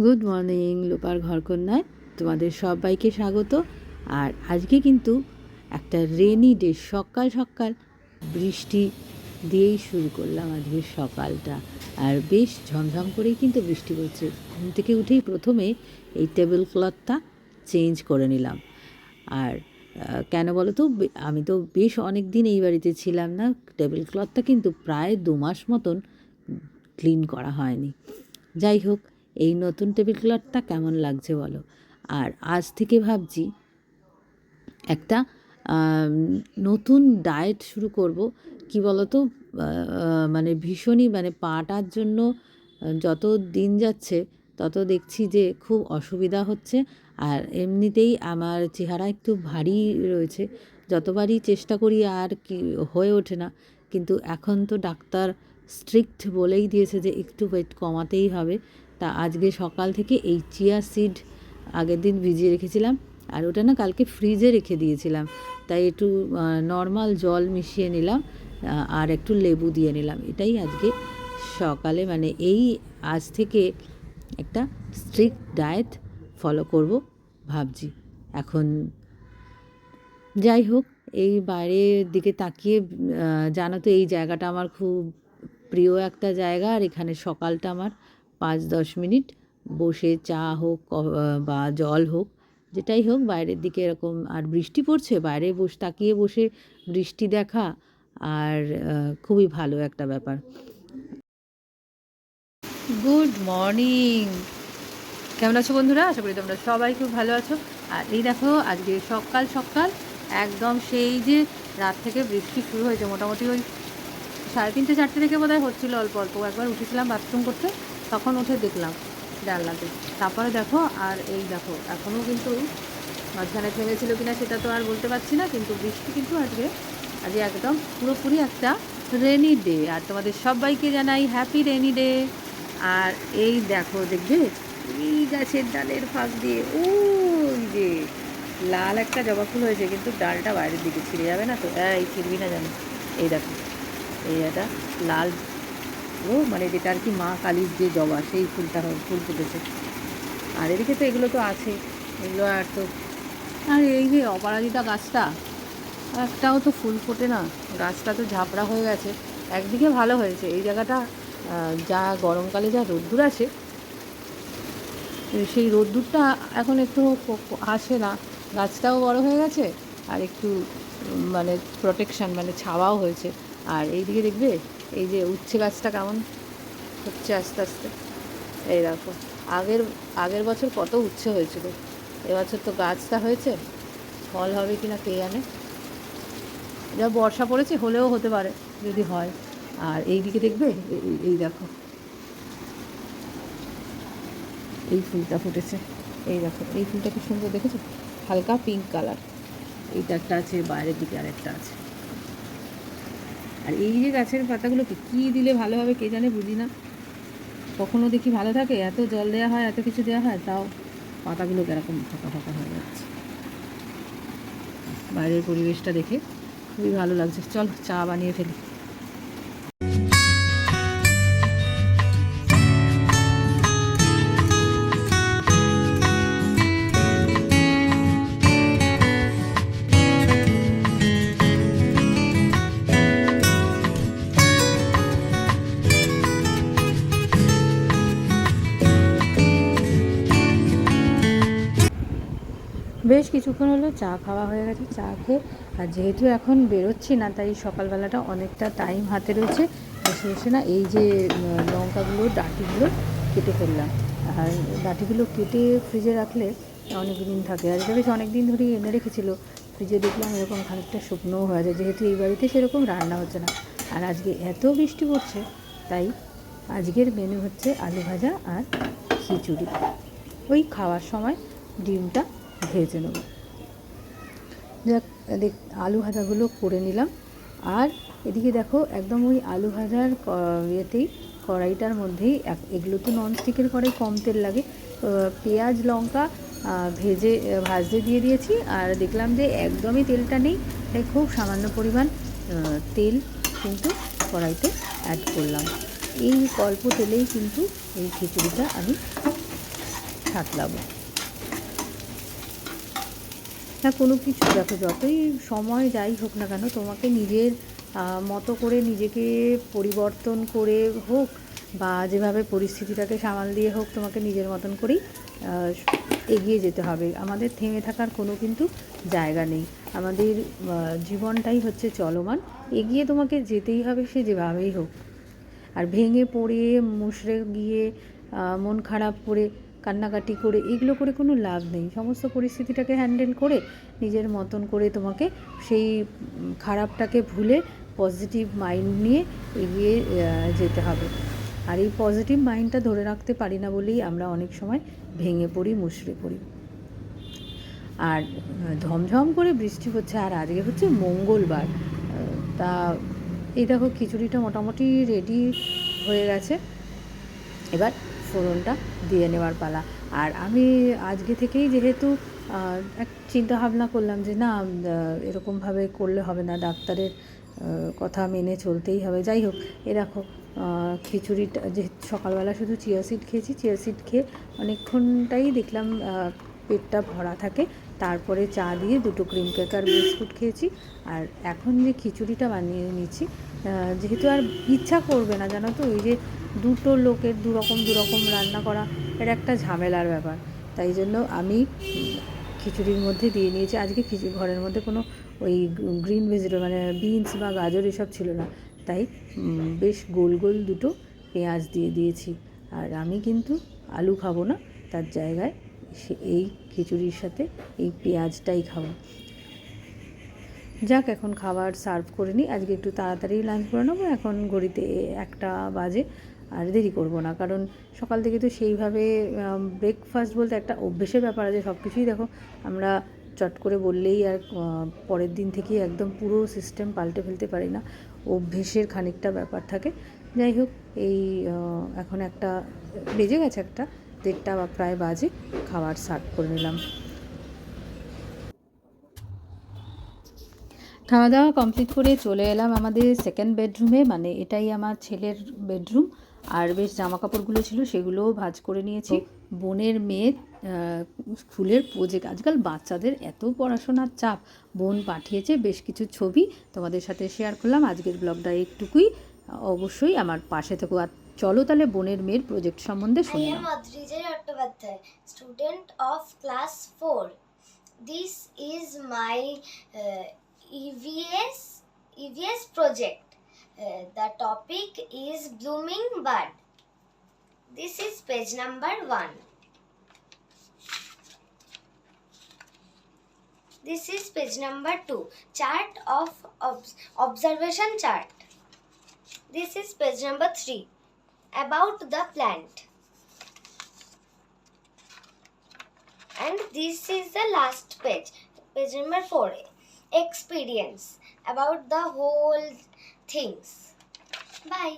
Good morning, লোপার ঘরকন্যায়। তোমাদের সবাইকে স্বাগত। আর আজকে কিন্তু একটা রেনি ডে সকাল সকাল বৃষ্টি দিয়েই শুরু করলাম আজকের সকালটা। আর বেশ ঝমঝম করেই কিন্তু বৃষ্টি পড়ছে। ঘুম থেকে উঠেই প্রথমে এই টেবিল ক্লথটা চেঞ্জ করে নিলাম। আর কেন বলো তো আমি তো বেশ অনেক দিন এই বাড়িতে ছিলাম না। টেবিল ক্লথটা কিন্তু প্রায় দু মাস মতন ক্লিন করা হয়নি। যাই হোক এই নতুন টেবিল ক্লথটা কেমন লাগছে বলো? আর আজ থেকে ভাবছি একটা নতুন ডায়েট শুরু করব। কি বলতো? মানে ভীষণই মানে পাটার জন্য যত দিন যাচ্ছে তত দেখছি যে খুব অসুবিধা হচ্ছে। আর এমনিতেই আমার চেহারা একটু ভারী রয়েছে। যতবারই চেষ্টা করি আর কি হয়ে ওঠে না। কিন্তু এখন তো ডাক্তার স্ট্রিক্ট বলেই দিয়েছে যে একটু ওয়েট কমাতেই হবে। তা আজকে সকাল থেকে এই চিয়া সিড আগের দিন ভিজিয়ে রেখেছিলাম, আর ওটা না কালকে ফ্রিজে রেখে দিয়েছিলাম। তাই একটু নর্মাল জল মিশিয়ে নিলাম আর একটু লেবু দিয়ে নিলাম। এটাই আজকে সকালে মানে এই আজ থেকে একটা স্ট্রিক্ট ডায়েট ফলো করব ভাবছি। এখন যাই হোক, এই বাইরের দিকে তাকিয়ে জানো তো এই জায়গাটা আমার খুব প্রিয় একটা জায়গা, আর এখানে সকালটা আমার পাঁচ দশ মিনিট বসে চা হোক বা জল হোক, যেটাই হোক, বাইরের দিকে এরকম, আর বৃষ্টি পড়ছে, বাইরে বসে, তাকিয়ে বসে বৃষ্টি দেখা, আর খুবই ভালো একটা ব্যাপার। Good morning! কেমন আছো বন্ধুরা? আশা করি তোমরা সবাই খুব ভালো আছো। আর এই দেখো, আজকে সকাল সকাল একদম সেই যে রাত থেকে বৃষ্টি শুরু হয়েছে, মোটামুটি ওই সাড়ে তিনটে, চারটে থেকে বোধহয় হচ্ছিল অল্প অল্প। একবার উঠেছিলাম বাথরুম করতে তখন উঠে দেখলাম জানলাতে। তারপরে দেখো, আর এই দেখো এখনও কিন্তু মাঝখানে থেমেছিল কিনা সেটা তো আর বলতে পারছি না, কিন্তু বৃষ্টি কিন্তু আজকে আজকে একদম পুরোপুরি একটা রেনি ডে আর তোমাদের সবাইকে জানাই হ্যাপি রেনি ডে আর এই দেখো, দেখবে, এই গাছের ডালের ফাঁক দিয়ে, ওই যে লাল একটা জবা ফুল হয়েছে, কিন্তু ডালটা বাইরের দিকে ছিঁড়ে যাবে না তো? এই ছিঁড়বি না জানো এই দেখো, এই একটা লাল ও মানে যেটা আর কি মা কালীর যে জবা, সেই ফুলটা ফুল ফুটেছে। আর এদিকে তো এগুলো তো আছে, এগুলো আর তো আর এই যে অপরাজিতা গাছটা, একটাও তো ফুল ফোটে না, গাছটা তো ঝাপড়া হয়ে গেছে। একদিকে ভালো হয়েছে, এই জায়গাটা যা গরমকালে যা রোদ্দুর আছে সেই রোদ্দুরটা এখন একটু আসে না। গাছটাও বড় হয়ে গেছে, আর একটু মানে প্রোটেকশান মানে ছাওয়াও হয়েছে। আর এইদিকে দেখবে এই যে উচ্ছে গাছটা কেমন হচ্ছে আস্তে আস্তে। এই দেখো, আগের আগের বছর কত উচ্ছে হয়েছিল। এবছর তো গাছটা হয়েছে, ফল হবে কি না কে জানে। যা বর্ষা পড়েছে, হলেও হতে পারে, যদি হয়। আর এই দিকে দেখবে, এই- দেখো। এই ফুলটা ফুটেছে, এই দেখো, এই ফুলটা কি সুন্দর দেখেছ? হালকা পিঙ্ক কালার এইটা একটা আছে, বাইরের দিকে আরেকটা আছে। আর এই যে গাছের পাতাগুলোকে কী দিলে ভালো হবে কে জানে বুঝি না। কখনো দেখি ভালো থাকে, এত জল দেওয়া হয়, এত কিছু দেওয়া হয়, তাও পাতাগুলো এরকম ফাঁকা ফাঁকা হয়ে যাচ্ছে। বাইরের পরিবেশটা দেখে খুবই ভালো লাগছে। চল চা বানিয়ে ফেলি। কিছুক্ষণ হলো চা খাওয়া হয়ে গেছে, চা খেয়ে। আর যেহেতু এখন বেরোচ্ছি না, তাই সকালবেলাটা অনেকটা টাইম হাতে রয়েছে। বসে বসে না এই যে লঙ্কাগুলো, ডাঁটিগুলো কেটে ফেললাম। আর ডাঁটিগুলো কেটে ফ্রিজে রাখলে অনেক দিন থাকে। আর এটা বেশ অনেক দিন ধরেই এনে রেখেছিল। ফ্রিজে দেখলাম এরকম খানিকটা শুকনোও হয়ে যায় যেহেতু এই বাড়িতে সেরকম রান্না হচ্ছে না। আর আজকে এত বৃষ্টি পড়ছে, তাই আজকের মেনু হচ্ছে আলু ভাজা আর খিচুড়ি। ওই খাওয়ার সময় ডিমটা ভেজে নেব। যাক দেখ আলু ভাজাগুলো করে নিলাম। আর এদিকে দেখো, একদম ওই আলু ভাজার ইয়েতেই, কড়াইটার মধ্যেই এক- এগুলো তো ননস্টিকের কড়াই, কম তেল লাগে। পেঁয়াজ, লঙ্কা ভেজে ভাজতে দিয়ে দিয়েছি। আর দেখলাম যে একদমই তেলটা নেই, তাই খুব সামান্য পরিমাণ তেল কিন্তু কড়াইতে অ্যাড করলাম। এই অল্প তেলেই কিন্তু এই খিচুড়িটা আমি সাঁতলাবো। না, কোনো কিছু। দেখো, যতই সময় যাই হোক না কেন, তোমাকে নিজের মতো করে নিজেকে পরিবর্তন করে হোক বা যেভাবে পরিস্থিতিটাকে সামাল দিয়ে হোক, তোমাকে নিজের মতন করেই এগিয়ে যেতে হবে। আমাদের থেমে থাকার কোনো কিন্তু জায়গা নেই। আমাদের জীবনটাই হচ্ছে চলমান। এগিয়ে তোমাকে যেতেই হবে সে যেভাবেই হোক। আর ভেঙে পড়ে, মুষড়ে গিয়ে মন খারাপ করে কান্নাকাটি করে এগুলো করে কোনো লাভ নেই। সমস্ত পরিস্থিতিটাকে হ্যান্ডেল করে নিজের মতন করে তোমাকে সেই খারাপটাকে ভুলে পজিটিভ মাইন্ড নিয়ে এগিয়ে যেতে হবে। আর এই পজিটিভ মাইন্ডটা ধরে রাখতে পারি না বলেই আমরা অনেক সময় ভেঙে পড়ি মুষড়ে পড়ি। আর আহ, ঝমঝম করে বৃষ্টি হচ্ছে আর আজকে হচ্ছে মঙ্গলবার। তা এই দেখো খিচুড়িটা মোটামুটি রেডি হয়ে গেছে। এবার ফোড়নটা দিয়ে নেওয়ার পালা। আর আমি আজকে থেকেই যেহেতু এক চিন্তা ভাবনা করলাম যে না এরকমভাবে করলে হবে না, ডাক্তারের কথা মেনে চলতেই হবে। যাই হোক, এ দেখো খিচুড়িটা যে সকালবেলা শুধু চিয়া সিড খেয়েছি, চিয়া সিড খেয়ে অনেকক্ষণটাই দেখলাম পেটটা ভরা থাকে। তারপরে চা দিয়ে দুটো ক্রিম কেক আর বিস্কুট খেয়েছি। আর এখন যে খিচুড়িটা বানিয়ে নিচ্ছি যেহেতু আর ইচ্ছা করবে না, জানো তো, ওই যে দুটো লোকের দুরকম দুরকম রান্না করা এটা একটা ঝামেলার ব্যাপার। তাই জন্য আমি খিচুড়ির মধ্যে দিয়ে নিয়েছি। আজকে খিচুড়ি ঘরের মধ্যে কোনো ওই গ্রিন ভেজিটেবল মানে বিনস বা গাজর এসব ছিল না। তাই বেশ গোল গোল দুটো পেঁয়াজ দিয়ে দিয়েছি। আর আমি কিন্তু আলু খাব না, তার জায়গায় সে এই খিচুড়ির সাথে এই পেঁয়াজটাই খাব। যাক, এখন খাবার সার্ভ করে নিই। আজকে একটু তাড়াতাড়ি লাঞ্চ করে নেব। এখন ঘড়িতে একটা বাজে। আর দেরি করব না। কারণ সকাল থেকে তো সেইভাবে ব্রেকফাস্ট বলতে একটা অভ্যেসের ব্যাপার আছে সব কিছুই দেখো। আমরা চট করে বললেই আর পরের দিন থেকেই একদম পুরো সিস্টেম পাল্টে ফেলতে পারি না। অভ্যেসের খানিকটা ব্যাপার থাকে। যাই হোক, এই এখন একটা, বেজে গেছে একটা, দেড়টা বা প্রায় বাজে, খাবার সার্ভ করে নিলাম। খাওয়া দাওয়া কমপ্লিট করে চলে এলাম আমাদের সেকেন্ড বেডরুমে মানে এটাই আমার ছেলের বেডরুম আর বেশ জামা কাপড়গুলো ছিল সেগুলোও ভাঁজ করে নিয়েছি। বোনের মেয়ে স্কুলের প্রোজেক্ট আজকাল বাচ্চাদের এত পড়াশোনার চাপ। বোন পাঠিয়েছে বেশ কিছু ছবি তোমাদের সাথে শেয়ার করলাম। আজকের ব্লগটা একটুকুই অবশ্যই আমার পাশে থেকো। আর চলো তাহলে বোনের মেয়ের প্রজেক্ট সম্বন্ধে শুনে am Adrija Chattopadhyay, student of class 4. This is my uh, EVS EVS project. Uh, the topic is blooming bud. This is page number 1. This is page number 2. Chart of obs- observation chart. This is page number 3. About the plant. and this is the last page page number 4 experience about the whole things bye